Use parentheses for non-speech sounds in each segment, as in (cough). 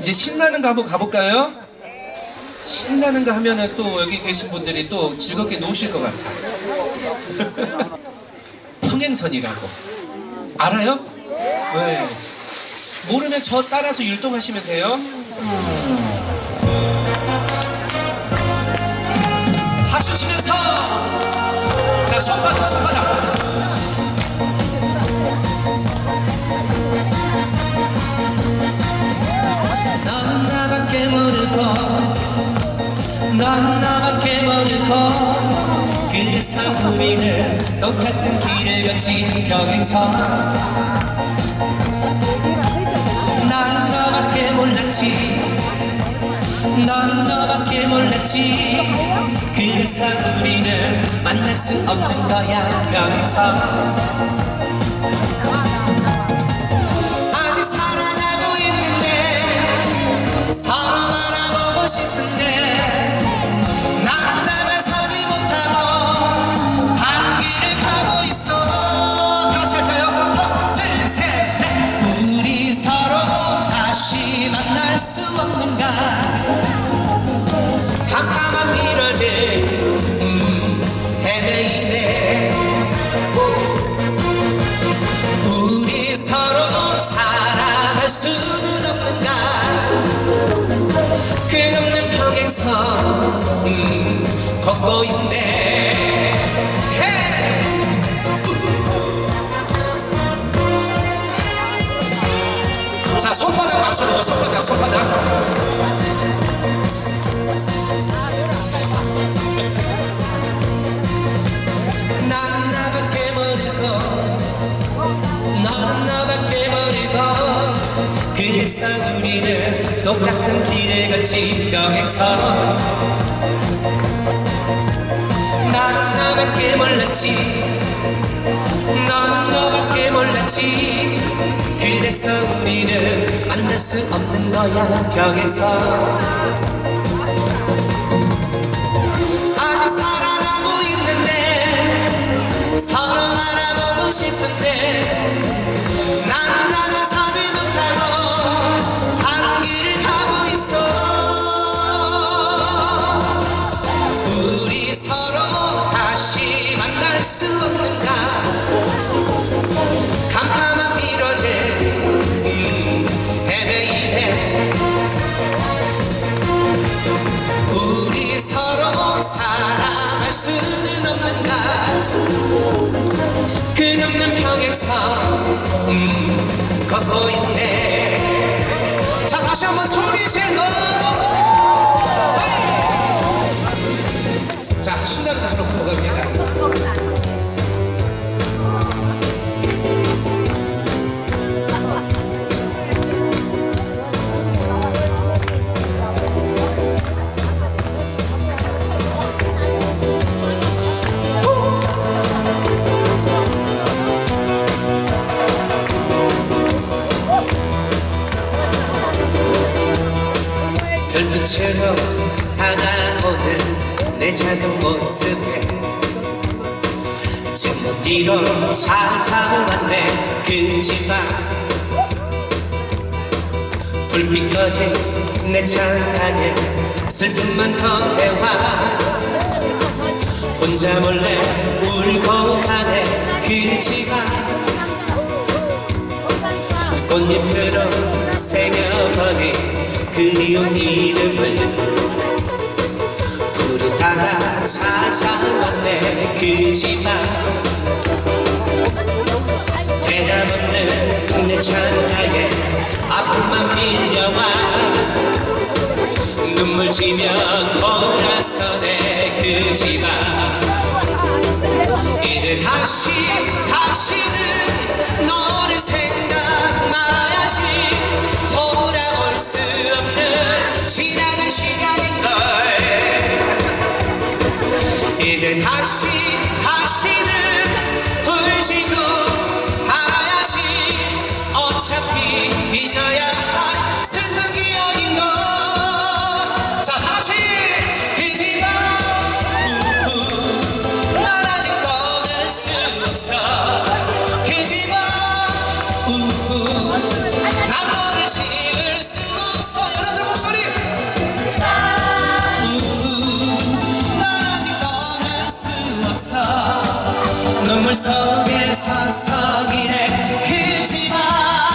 이제 신나는 거 한번 가볼까요? 신나는 거 하면은 또 여기 계신 분들이 또 즐겁게 노실 것 같아. (laughs) 평행선이라고. 알아요? 네. 모르면 저 따라서 율동하시면 돼요. 박수 치면서 자 손바닥 손바닥 넌 나밖에 모르고 그래서 우리는 똑같은 길을 걷지 평행선. 난 너밖에 몰랐지. 넌 너밖에 몰랐지. 그래서 우리는 만날 수 없는 거야 평행선 그래서 우리는 똑같은 길을 걷지 평행선 나는 너밖에 몰랐지. 너는 너밖에 몰랐지. 그래서 우리는 만날 수 없는 거야. 평행선 없는가 끝없는 평행선 음, 걷고 있네 자 다시 한번 소리 질러! 자 신나게 하러 들어갑니다 별빛처럼 다가오는 내 작은 모습에 제목 뒤로 찾아왔네. 그지만 불빛 꺼진 내 창가에 슬픔만 더해와 혼자 몰래 울고 가네. 그지만 꽃잎으로 새겨버린 그리운 이름을 부르다가 찾아왔네. 그지만 대담없는 내 창가에 아픔만 밀려와 눈물 지며 돌아서네. 그지만 이제 다시 다시는 너를 생각 말아야지. 돌아올 수 없는 지나간 시간인걸. 이제 다시 다시는 울지도 말아야지. 어차피 잊어야 할 물속에 서서기네 그집 앞.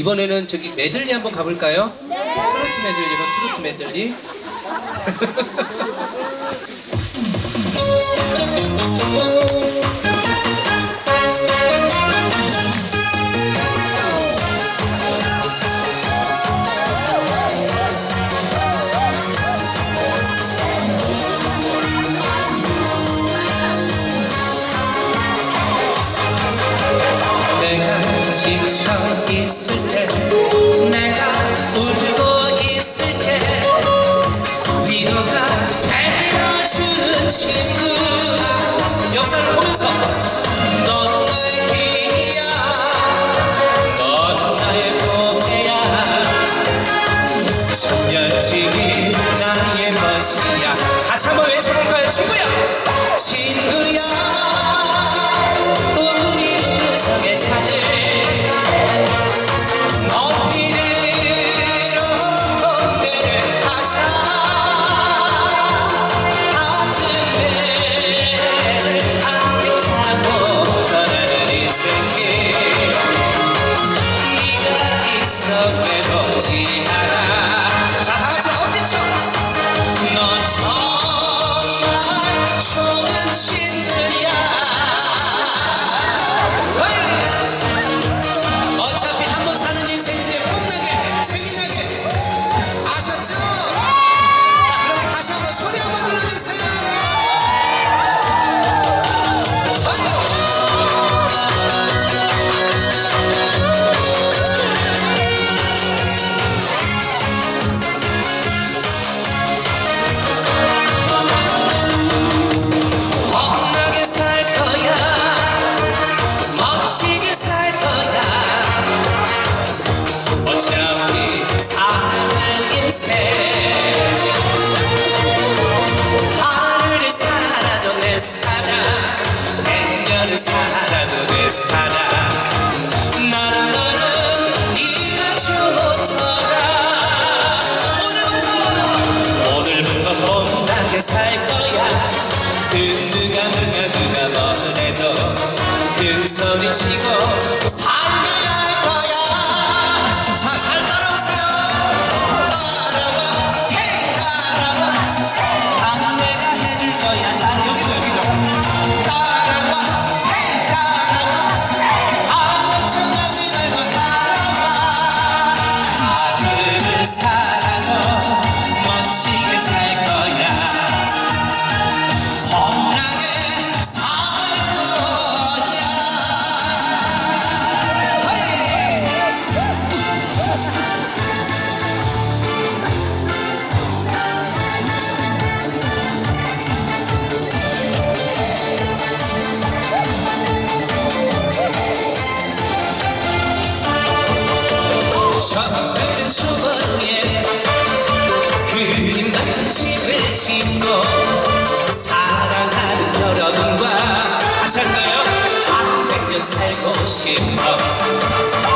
이번에는 저기 메들리 한번 가볼까요? 네. 트로트 메들리로 뭐 트로트 메들리. (laughs) listen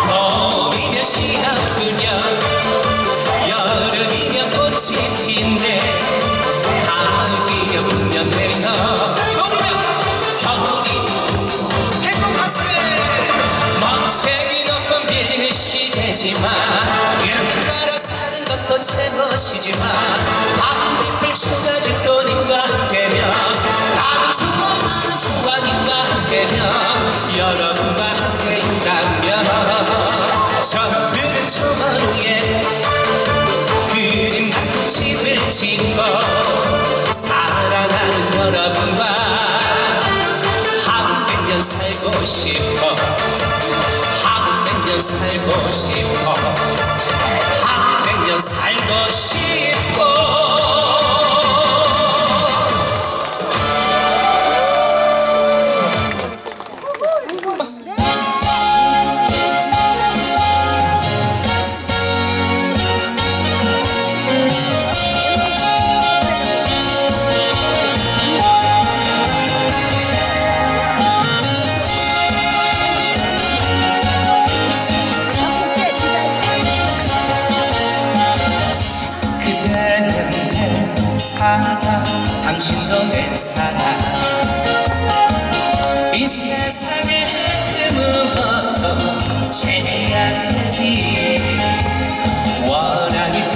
봄이면 씨앗뿐여 여름이면 꽃이 핀대 가을이면 분명 내려 겨울이면 겨울이 행복하세 멋쟁이 높은 빌딩은 시대지만 이렇게 따라 사는 것도 제멋이지만 밤빛을 추가질 거님과 함께면 나는 추워 나는 추워님과 함께면 살고 싶어 한 백년 살 사랑 당신도 내 사랑. 이 세상에 그 무엇도 제약되지? 원한이